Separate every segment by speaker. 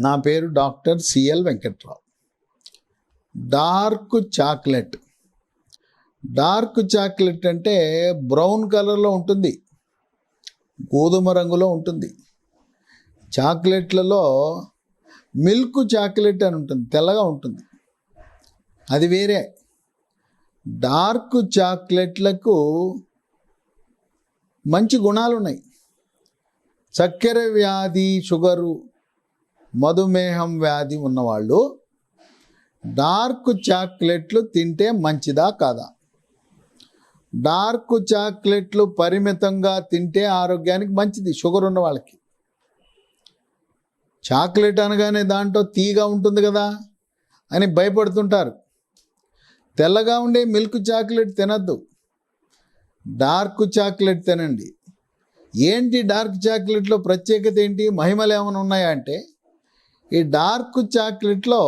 Speaker 1: నా పేరు doctor C L Venkatrao. Dark chocolate. Dark chocolate అంటే బ్రౌన్ కలర్లో ఉంటుంది. గోధుమ రంగులో ఉంటుంది. చాక్లెట్లలో మిల్క్ చాక్లెట్ అని ఉంటుంది. తెల్లగా ఉంటుంది. అది వేరే. డార్క్ చాక్లెట్లకు మంచి గుణాలు ఉన్నాయి చక్కెర వ్యాధి షుగరు మధుమేహం వ్యాధి ఉన్నవాళ్ళు డార్క్ చాక్లెట్లు తింటే మంచిదా కాదా? డార్క్ చాక్లెట్లు పరిమితంగా తింటే ఆరోగ్యానికి మంచిది షుగర్ ఉన్న వాళ్ళకి. చాక్లెట్ అనగానే దాంట్లో తీగా ఉంటుంది కదా అని భయపడుతుంటారు. తెల్లగా ఉండే మిల్క్ చాక్లెట్ తినద్దు. డార్క్ చాక్లెట్ తినండి. ఏంటి డార్క్ చాక్లెట్లో ప్రత్యేకత ఏంటి? మహిమలు ఏమైనా ఉన్నాయా అంటే ఈ డార్క్ చాక్లెట్లో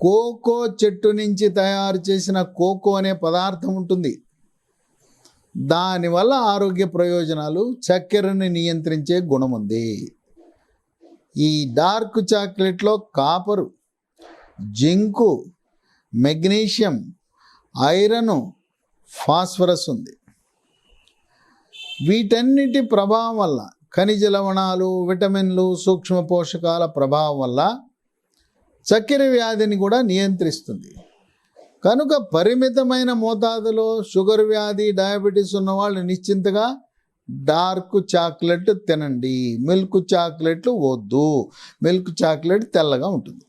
Speaker 1: కోకో చెట్టు నుంచి తయారు చేసిన కోకో అనే పదార్థం ఉంటుంది. దానివల్ల ఆరోగ్య ప్రయోజనాలు చక్కెరని నియంత్రించే గుణం ఉంది. ఈ dark చాక్లెట్లో copper zinc magnesium iron phosphorus ఉంది. వీటన్నిటి ప్రభావం వల్ల ఖనిజ లవణాలు విటమిన్లు సూక్ష్మ పోషకాల ప్రభావం వల్ల చక్కెర వ్యాధిని కూడా నియంత్రిస్తుంది. కనుక పరిమితమైన మోతాదులో షుగర్ వ్యాధి డయాబెటీస్ ఉన్న వాళ్ళు నిశ్చింతగా డార్క్ చాక్లెట్ తినండి. మిల్క్ చాక్లెట్లు వద్దు. మిల్క్ చాక్లెట్ తెల్లగా ఉంటుంది.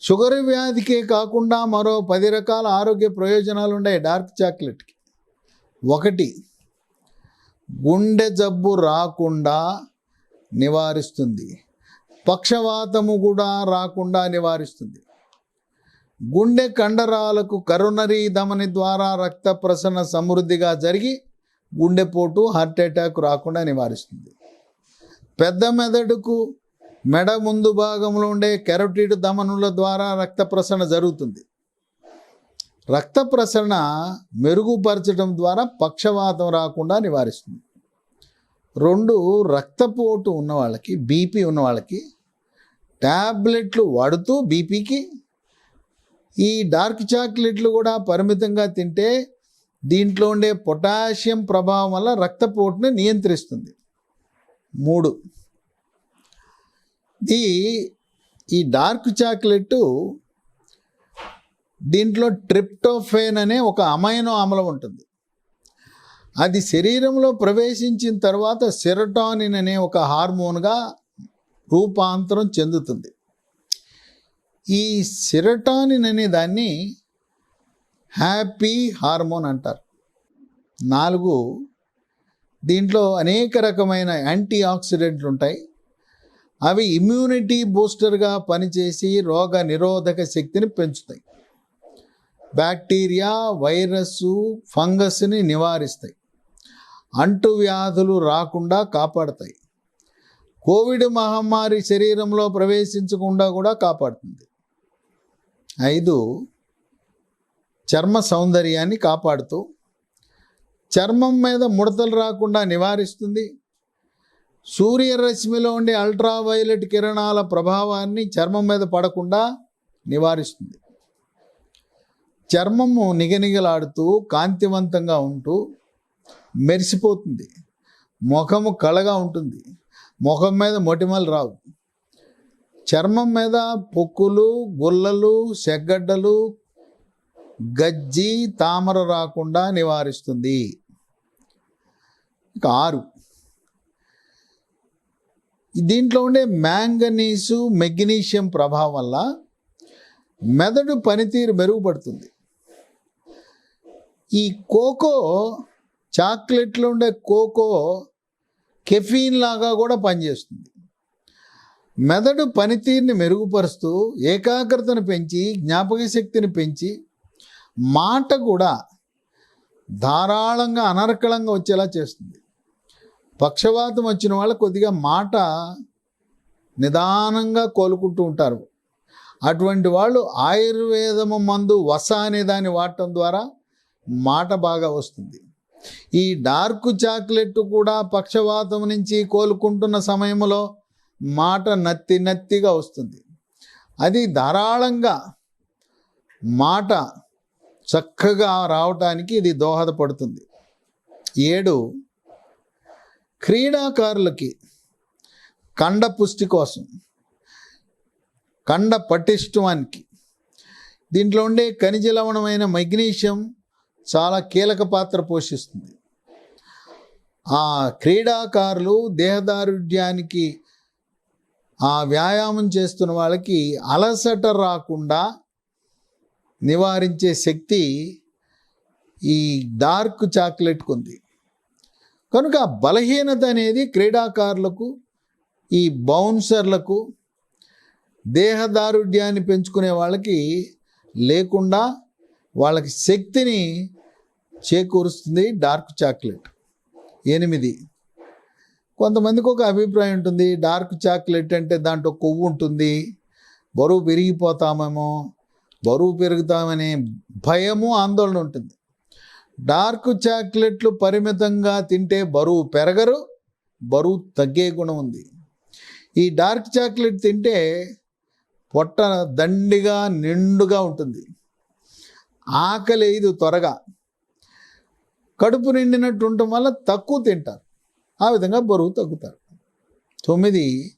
Speaker 1: షుగర్ వ్యాధికే కాకుండా మరో పది రకాల ఆరోగ్య ప్రయోజనాలు ఉన్నాయి డార్క్ చాక్లెట్కి. ఒకటి గుండె జబ్బు రాకుండా నివారిస్తుంది. పక్షవాతము కూడా రాకుండా నివారిస్తుంది. గుండె కండరాలకు కరోనరీ ధమని ద్వారా రక్త ప్రసరణ సమృద్ధిగా జరిగి గుండెపోటు హార్ట్ అటాక్ రాకుండా నివారిస్తుంది. పెద్ద మెదడుకు మెడ ముందు భాగంలో ఉండే కెరటిడ్ ధమనుల ద్వారా రక్త ప్రసరణ జరుగుతుంది. రక్త ప్రసరణ మెరుగుపరచడం ద్వారా పక్షవాతం రాకుండా నివారిస్తుంది. రెండు రక్తపోటు ఉన్న వాళ్ళకి బీపీ ఉన్న వాళ్ళకి ట్యాబ్లెట్లు వాడుతూ బీపీకి ఈ డార్క్ చాక్లెట్లు కూడా పరిమితంగా తింటే దీంట్లో ఉండే పొటాషియం ప్రభావం వల్ల రక్తపోటుని నియంత్రిస్తుంది. మూడు ఈ ఈ డార్క్ చాక్లెట్ దీంట్లో ట్రిప్టోఫేన్ అనే ఒక అమైనో అమలం ఉంటుంది. అది శరీరంలో ప్రవేశించిన తర్వాత సెరటానిన్ అనే ఒక హార్మోన్గా రూపాంతరం చెందుతుంది. ఈ సెరటానిన్ అనే దాన్ని హ్యాపీ హార్మోన్ అంటారు. నాలుగు దీంట్లో అనేక రకమైన యాంటీ ఆక్సిడెంట్లు ఉంటాయి. అవి ఇమ్యూనిటీ బూస్టర్గా పనిచేసి రోగ నిరోధక శక్తిని పెంచుతాయి. బ్యాక్టీరియా వైరస్సు ఫంగస్ని నివారిస్తాయి. అంటువ్యాధులు రాకుండా కాపాడతాయి. కోవిడ్ మహమ్మారి శరీరంలో ప్రవేశించకుండా కూడా కాపాడుతుంది. ఐదు చర్మ సౌందర్యాన్ని కాపాడుతూ చర్మం మీద ముడతలు రాకుండా నివారిస్తుంది. సూర్యరశ్మిలో ఉండే అల్ట్రావైలెట్ కిరణాల ప్రభావాన్ని చర్మం మీద పడకుండా నివారిస్తుంది. చర్మము నిగనిగలాడుతూ కాంతివంతంగా ఉంటూ మెరిసిపోతుంది. ముఖము కళగా ఉంటుంది. ముఖం మీద మొటిమలు రావు. చర్మం మీద పొక్కులు గుల్లలు సెగ్గడ్డలు గజ్జి తామర రాకుండా నివారిస్తుంది. ఇక ఆరు. దీంట్లో ఉండే మ్యాంగనీసు మెగ్నీషియం ప్రభావం వల్ల మెదడు పనితీరు మెరుగుపడుతుంది. ఈ కోకో చాక్లెట్లో ఉండే కోకో కెఫీన్ లాగా కూడా పనిచేస్తుంది. మెదడు పనితీరుని మెరుగుపరుస్తూ ఏకాగ్రతను పెంచి జ్ఞాపక శక్తిని పెంచి మాట కూడా ధారాళంగా అనర్కళంగా వచ్చేలా చేస్తుంది. పక్షవాతం వచ్చిన వాళ్ళు కొద్దిగా మాట నిదానంగా కోలుకుంటూ ఉంటారు. అటువంటి వాళ్ళు ఆయుర్వేదము మందు వస అనే దాన్ని వాడటం ద్వారా మాట బాగా వస్తుంది. ఈ డార్క్ చాక్లెట్ కూడా పక్షవాతం నుంచి కోలుకుంటున్న సమయంలో మాట నత్తి నత్తిగా వస్తుంది. అది ధారాళంగా మాట చక్కగా రావటానికి ఇది దోహదపడుతుంది. ఏడు క్రీడాకారులకి కండ పుష్టి కోసం కండ పటిష్టవానికి దీంట్లో ఉండే ఖనిజ లవణమైన మెగ్నీషియం చాలా కీలక పాత్ర పోషిస్తుంది. ఆ క్రీడాకారులు దేహదారుఢ్యానికి ఆ వ్యాయామం చేస్తున్న వాళ్ళకి అలసట రాకుండా నివారించే శక్తి ఈ డార్క్ చాక్లెట్కు ఉంది. కనుక బలహీనత అనేది క్రీడాకారులకు ఈ బౌన్సర్లకు దేహదారుఢ్యాన్ని పెంచుకునే వాళ్ళకి లేకుండా వాళ్ళకి శక్తిని చేకూరుస్తుంది డార్క్ చాక్లెట్. ఎనిమిది. కొంతమందికి ఒక అభిప్రాయం ఉంటుంది డార్క్ చాక్లెట్ అంటే దాంట్లో కొవ్వు ఉంటుంది బరువు పెరిగిపోతామేమో బరువు పెరుగుతామనే భయము ఆందోళన ఉంటుంది. డార్క్ చాక్లెట్లు పరిమితంగా తింటే బరువు పెరగరు బరువు తగ్గే గుణం ఉంది. ఈ డార్క్ చాక్లెట్ తింటే పొట్ట దండిగా నిండుగా ఉంటుంది. ఆకలి ఇది త్వరగా. కడుపు నిండినట్టు ఉండటం వల్ల తక్కువ తింటారు. ఆ విధంగా బరువు తగ్గుతారు. తొమ్మిది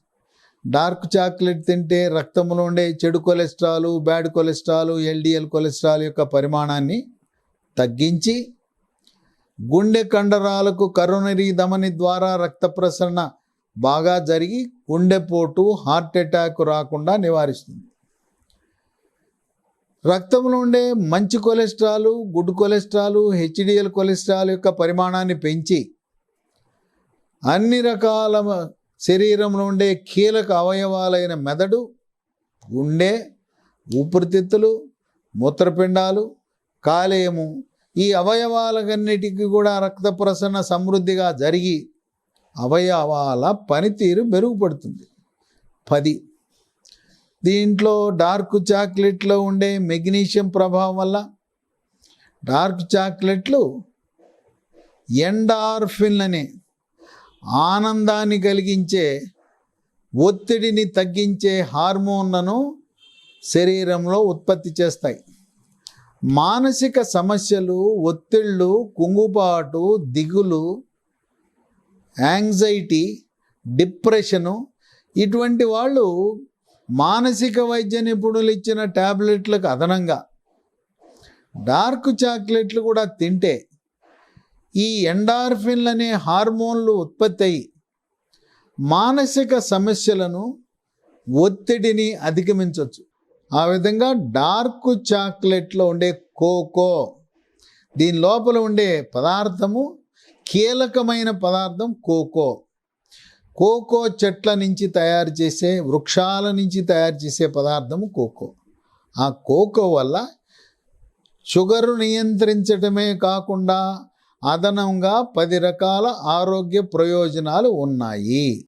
Speaker 1: డార్క్ చాక్లెట్ తింటే రక్తంలో ఉండే చెడు cholesterol bad cholesterol LDL cholesterol యొక్క పరిమాణాన్ని తగ్గించి గుండె కండరాలకు కరోనరీ ధమని ద్వారా రక్త ప్రసరణ బాగా జరిగి గుండెపోటు హార్ట్ అటాక్ రాకుండా నివారిస్తుంది. రక్తంలో ఉండే మంచి cholesterol good cholesterol HDL cholesterol యొక్క పరిమాణాన్ని పెంచి అన్ని రకాల శరీరంలో ఉండే కీలక అవయవాలైన మెదడు గుండె ఊపిరితిత్తులు మూత్రపిండాలు కాలేయము ఈ అవయవాలకన్నిటికీ కూడా రక్త ప్రసరణ సమృద్ధిగా జరిగి అవయవాల పనితీరు మెరుగుపడుతుంది. పది దీంట్లో డార్క్ చాక్లెట్లో ఉండే మెగ్నీషియం ప్రభావం వల్ల డార్క్ చాక్లెట్లు ఎండార్ఫిన్ అనే ఆనందాన్ని కలిగించే ఒత్తిడిని తగ్గించే హార్మోన్లను శరీరంలో ఉత్పత్తి చేస్తాయి. మానసిక సమస్యలు ఒత్తిళ్ళు కుంగుపాటు దిగులు యాంగ్జైటీ డిప్రెషను ఇటువంటి వాళ్ళు మానసిక వైద్య నిపుణులు ఇచ్చిన ట్యాబ్లెట్లకు అదనంగా డార్క్ చాక్లెట్లు కూడా తింటే ఈ ఎండార్ఫిన్లు అనే హార్మోన్లు ఉత్పత్తి అయ్యి మానసిక సమస్యలను ఒత్తిడిని అధిగమించవచ్చు ఆ విధంగా డార్క్ చాక్లెట్లో ఉండే కోకో దీని లోపల ఉండే పదార్థము కీలకమైన పదార్థం కోకో. కోకో చెట్ల నుంచి తయారు చేసే వృక్షాల నుంచి తయారు చేసే పదార్థము కోకో. ఆ కోకో వల్ల షుగరు నియంత్రించటమే కాకుండా అదనంగా పది రకాల ఆరోగ్య ప్రయోజనాలు ఉన్నాయి.